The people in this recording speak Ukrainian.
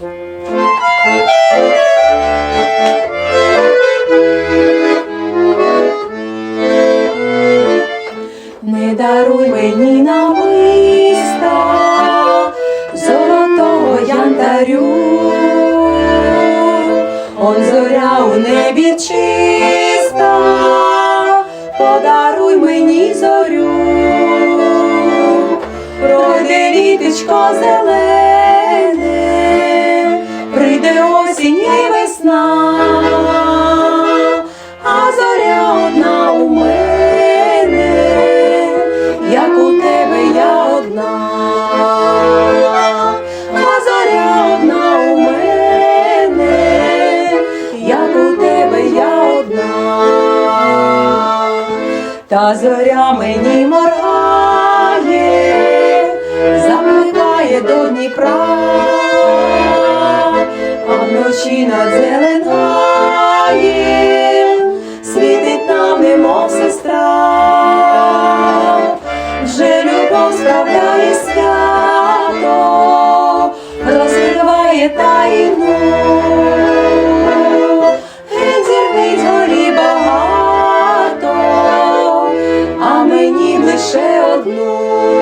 Не даруй мені намиста золотого янтарю, он зоря у небі чиста, подаруй мені зорю, пройде літочко зелене, та зоря мені моргає, запливає до Дніпра, а вночі над зеленає, світить нам, немов сестра, вже любов справляє свято, розкриває таїну, Oh.